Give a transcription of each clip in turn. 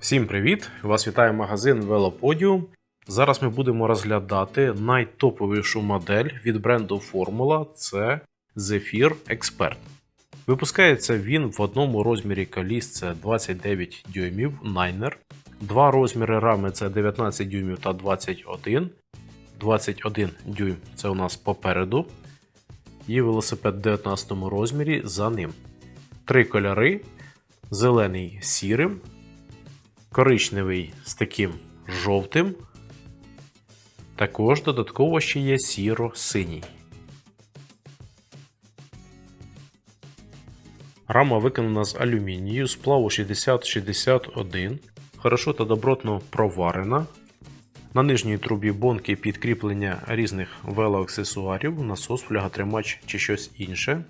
Всім привіт! Вас вітає магазин Велоподіум. Зараз ми будемо розглядати найтоповішу модель від бренду Formula це Zephyr Expert. Випускається він в одному розмірі коліс це 29 дюймів Niner. Два розміри рами це 19 дюймів та 21. 21 дюйм це у нас попереду. І велосипед в 19 розмірі за ним. Три кольори: зелений сірим, коричневий з таким жовтим. Також додатково ще є сіро-синій. Рама виконана з алюмінію сплаву 6061, хорошо та добротно проварена. На нижній трубі бонки підкріплення різних велоаксесуарів, насос, фляготримач чи щось інше.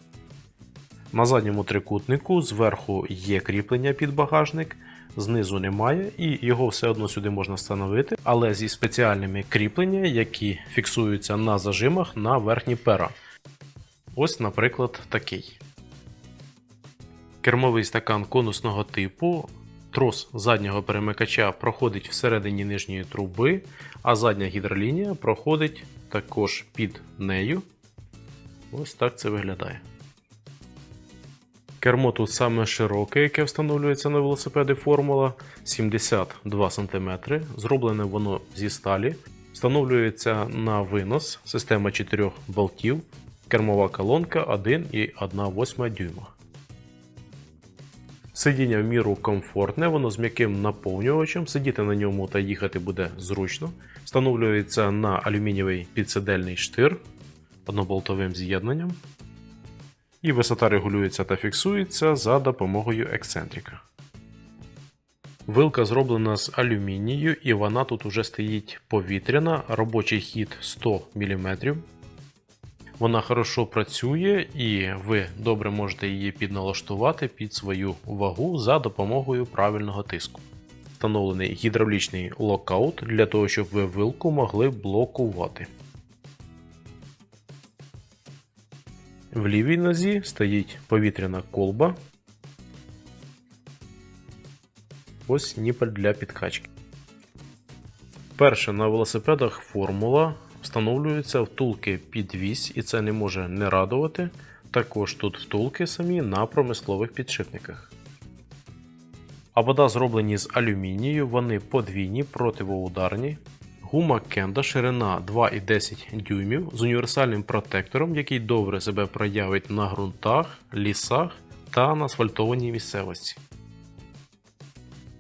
На задньому трикутнику зверху є кріплення під багажник, знизу немає, і його все одно сюди можна встановити, але зі спеціальними кріпленнями, які фіксуються на зажимах на верхні пера. Ось, наприклад, такий. Кермовий стакан конусного типу. Трос заднього перемикача проходить всередині нижньої труби, а задня гідролінія проходить також під нею. Ось так це виглядає. Кермо тут саме широке, яке встановлюється на велосипеди Формула 72 см. Зроблене воно зі сталі. Встановлюється на винос система 4 болтів, кермова колонка 1,1 дюйма. Сидіння в міру комфортне, воно з м'яким наповнювачем. Сидіти на ньому та їхати буде зручно. Встановлюється на алюмінієвий підсидельний штир одноболтовим з'єднанням. І висота регулюється та фіксується за допомогою ексцентрика. Вилка зроблена з алюмінію, і вона тут уже стоїть повітряна, робочий хід 100 мм. Вона хорошо працює і ви добре можете її підналаштувати під свою вагу за допомогою правильного тиску. Встановлений гідравлічний локаут для того, щоб ви вилку могли блокувати. В лівій нозі стоїть повітряна колба. Ось ніпель для підкачки. Перше на велосипедах формула встановлюються втулки під вісь, і це не може не радувати. Також тут втулки самі на промислових підшипниках. Абода зроблені з алюмінію, вони подвійні противоударні. Гума Кенда ширина 2,10 дюймів з універсальним протектором, який добре себе проявить на ґрунтах, лісах та на асфальтованій місцевості.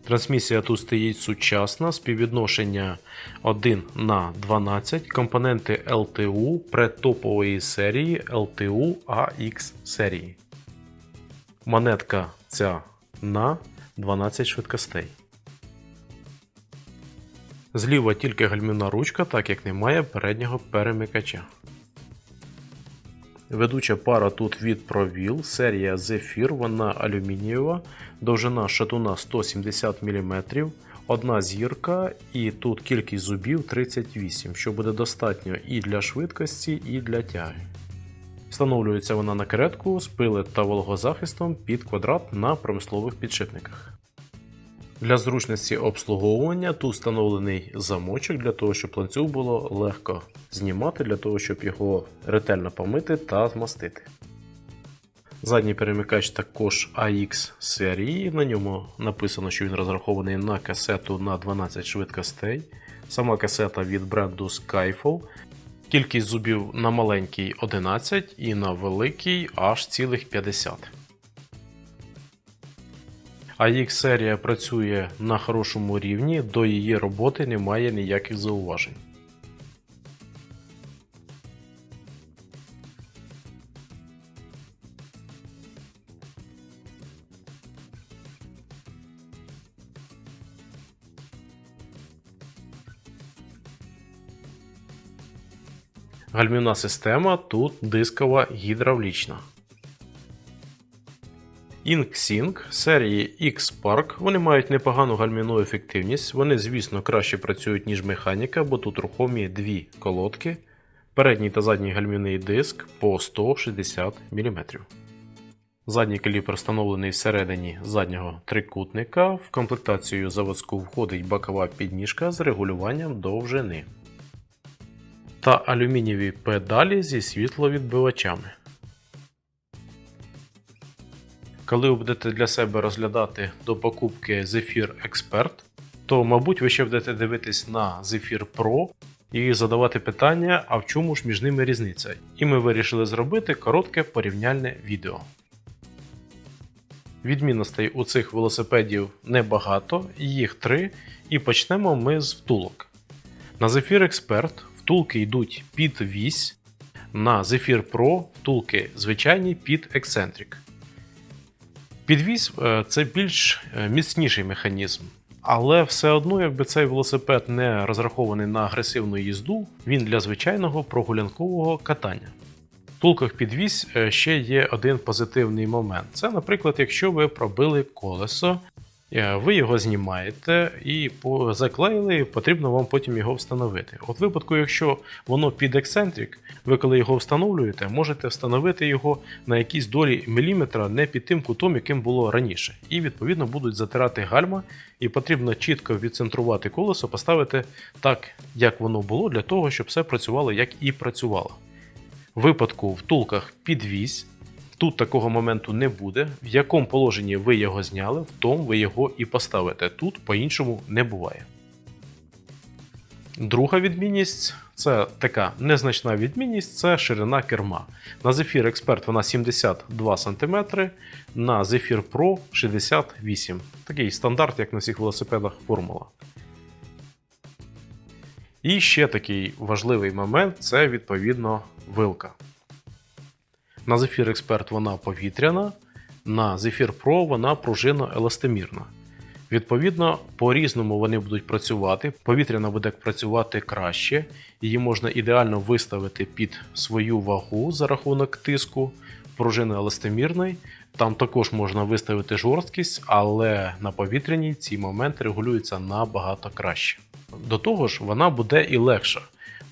Трансмісія тут стоїть сучасна, співвідношення 1 на 12, компоненти LTU претопової серії LTU AX серії. Монетка ця на 12 швидкостей. Зліва тільки гальмівна ручка, так як немає переднього перемикача. Ведуча пара тут від провіл, серія Zephyr, вона алюмінієва, довжина шатуна 170 мм, одна зірка, і тут кількість зубів 38, що буде достатньо і для швидкості, і для тяги. Встановлюється вона на каретку з пилет та вологозахистом під квадрат на промислових підшипниках. Для зручності обслуговування тут встановлений замочок для того, щоб ланцюг було легко знімати, для того, щоб його ретельно помити та змастити. Задній перемикач також AX серії. На ньому написано, що він розрахований на касету на 12 швидкостей. Сама касета від бренду Skyfall. Кількість зубів на маленький 11 і на великий аж цілих 50. AX серія працює на хорошому рівні, до її роботи немає ніяких зауважень. Гальмівна система тут дискова гідравлічна. InkSync серії X-Park. Вони мають непогану гальмівну ефективність. Вони, звісно, краще працюють, ніж механіка, бо тут рухомі дві колодки. Передній та задній гальмівний диск по 160 мм. Задній калібр встановлений всередині заднього трикутника. В комплектацію заводську входить бокова підніжка з регулюванням довжини та алюмінієві педалі зі світловідбивачами. Коли ви будете для себе розглядати до покупки Zephyr Expert, то, мабуть, ви ще будете дивитись на Zephyr Pro і задавати питання, а в чому ж між ними різниця. І ми вирішили зробити коротке порівняльне відео. Відмінностей у цих велосипедів небагато, їх три, і почнемо ми з втулок. На Zephyr Expert втулки йдуть під вісь, на Zephyr Pro втулки звичайні під ексцентрик. Підвіз е, це більш е, міцніший механізм, але все одно, якби цей велосипед не розрахований на агресивну їзду, він для звичайного прогулянкового катання. В тулках підвіз е, ще є один позитивний момент. Це, наприклад, якщо ви пробили колесо, ви його знімаєте і заклеїли, потрібно вам потім його встановити. От випадку, якщо воно під ексцентрик, ви коли його встановлюєте, можете встановити його на якійсь долі міліметра не під тим кутом, яким було раніше. І відповідно будуть затирати гальма, і потрібно чітко відцентрувати колесо, поставити так, як воно було, для того, щоб все працювало, як і працювало. В випадку втулках підвіз, тут такого моменту не буде. В якому положенні ви його зняли, в тому ви його і поставите. Тут по-іншому не буває. Друга відмінність це така незначна відмінність це ширина керма. На Zephyr Expert вона 72 см, на Zephyr Pro 68 Такий стандарт, як на всіх велосипедах формула. І ще такий важливий момент це відповідно вилка. На Zephyr Expert вона повітряна, на Zephyr Pro вона пружинно-еластомірна. Відповідно, по-різному вони будуть працювати. Повітряна буде працювати краще, її можна ідеально виставити під свою вагу за рахунок тиску. Пружини еластомірний. Там також можна виставити жорсткість, але на повітряній ці моменти регулюються набагато краще. До того ж, вона буде і легша,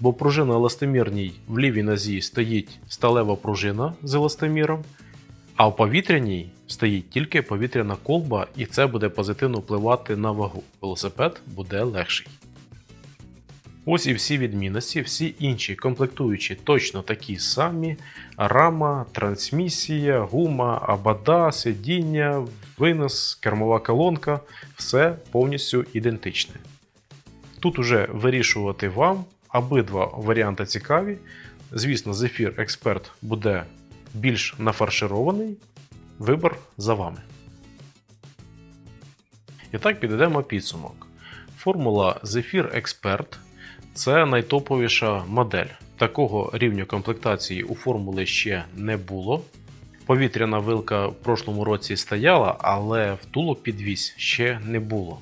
бо пружина еластомірній в лівій нозі стоїть сталева пружина з еластоміром, а в повітряній стоїть тільки повітряна колба, і це буде позитивно впливати на вагу. Велосипед буде легший. Ось і всі відмінності, всі інші комплектуючі точно такі самі: рама, трансмісія, гума, абада, сидіння, винос, кермова колонка все повністю ідентичне. Тут уже вирішувати вам обидва варіанти цікаві. Звісно, Zephyr Expert буде більш нафарширований. Вибор за вами. І так підведемо підсумок. Формула Zephyr Expert це найтоповіша модель. Такого рівня комплектації у формули ще не було. Повітряна вилка в прошлому році стояла, але втулок підвіз ще не було.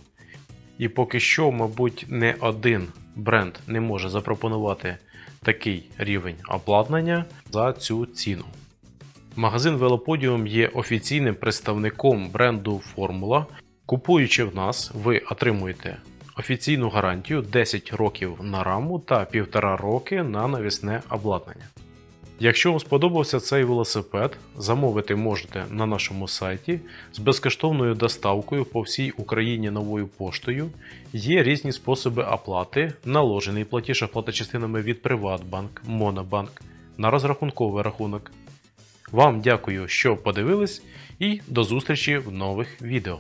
І поки що, мабуть, не один бренд не може запропонувати такий рівень обладнання за цю ціну. Магазин Велоподіум є офіційним представником бренду Формула. Купуючи в нас, ви отримуєте офіційну гарантію 10 років на раму та 1,5 роки на навісне обладнання. Якщо вам сподобався цей велосипед, замовити можете на нашому сайті з безкоштовною доставкою по всій Україні новою поштою. Є різні способи оплати, наложений платіж оплата частинами від Приватбанк, Монобанк на розрахунковий рахунок. Вам дякую, що подивились, і до зустрічі в нових відео.